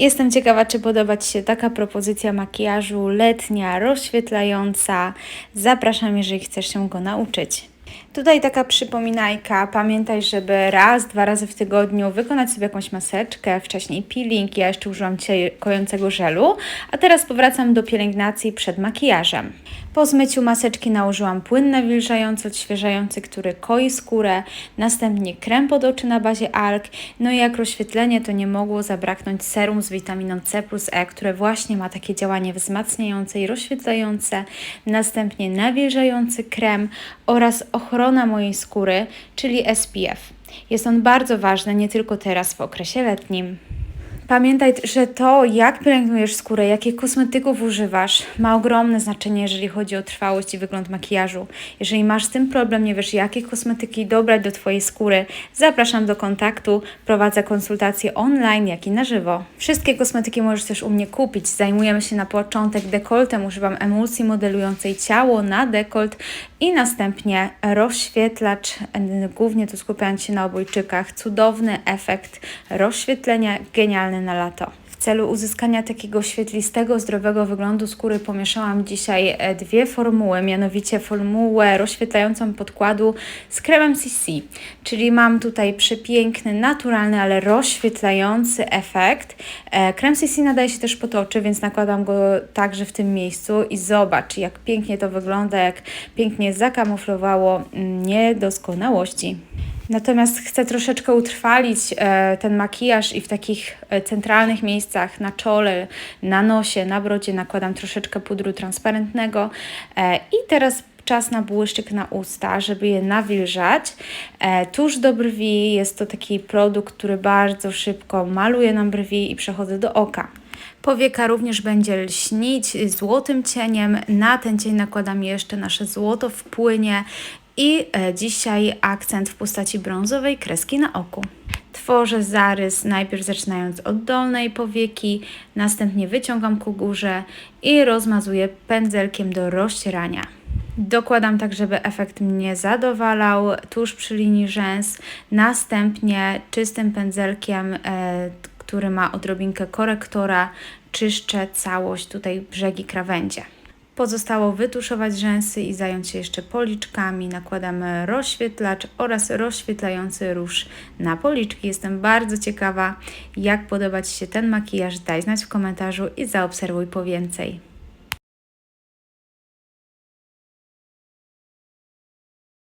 Jestem ciekawa, czy podoba Ci się taka propozycja makijażu letnia, rozświetlająca. Zapraszam, jeżeli chcesz się go nauczyć. Tutaj taka przypominajka, pamiętaj, żeby raz, dwa razy w tygodniu wykonać sobie jakąś maseczkę, wcześniej peeling, ja jeszcze użyłam dzisiaj kojącego żelu, a teraz powracam do pielęgnacji przed makijażem. Po zmyciu maseczki nałożyłam płyn nawilżający, odświeżający, który koi skórę, następnie krem pod oczy na bazie alg, no i jak rozświetlenie to nie mogło zabraknąć serum z witaminą C plus E, które właśnie ma takie działanie wzmacniające i rozświetlające, następnie nawilżający krem oraz ochrona mojej skóry, czyli SPF. Jest on bardzo ważny nie tylko teraz w okresie letnim. Pamiętaj, że to, jak pielęgnujesz skórę, jakich kosmetyków używasz, ma ogromne znaczenie, jeżeli chodzi o trwałość i wygląd makijażu. Jeżeli masz z tym problem, nie wiesz, jakie kosmetyki dobrać do Twojej skóry, zapraszam do kontaktu. Prowadzę konsultacje online, jak i na żywo. Wszystkie kosmetyki możesz też u mnie kupić. Zajmujemy się na początek dekoltem, używam emulsji modelującej ciało na dekolt i następnie rozświetlacz, głównie tu skupiając się na obojczykach. Cudowny efekt rozświetlenia, genialny na lato. W celu uzyskania takiego świetlistego, zdrowego wyglądu skóry pomieszałam dzisiaj e, dwie formuły, mianowicie formułę rozświetlającą podkładu z kremem CC, czyli mam tutaj przepiękny, naturalny, ale rozświetlający efekt. E, Krem CC nadaje się też pod oczy, więc nakładam go także w tym miejscu i zobacz, jak pięknie to wygląda, jak pięknie zakamuflowało mm, niedoskonałości. Natomiast chcę troszeczkę utrwalić e, ten makijaż i w takich e, centralnych miejscach na czole, na nosie, na brodzie nakładam troszeczkę pudru transparentnego e, i teraz czas na błyszczyk na usta, żeby je nawilżać. E, tuż do brwi jest to taki produkt, który bardzo szybko maluje nam brwi i przechodzę do oka. Powieka również będzie lśnić złotym cieniem. Na ten cień nakładam jeszcze nasze złoto w płynie i e, dzisiaj akcent w postaci brązowej kreski na oku. Tworzę zarys najpierw zaczynając od dolnej powieki, następnie wyciągam ku górze i rozmazuję pędzelkiem do rozcierania. Dokładam tak, żeby efekt mnie zadowalał tuż przy linii rzęs, następnie czystym pędzelkiem, e, który ma odrobinkę korektora, czyszczę całość tutaj brzegi krawędzie. Pozostało wytuszować rzęsy i zająć się jeszcze policzkami. Nakładamy rozświetlacz oraz rozświetlający róż na policzki. Jestem bardzo ciekawa, jak podoba Ci się ten makijaż. Daj znać w komentarzu i zaobserwuj po więcej.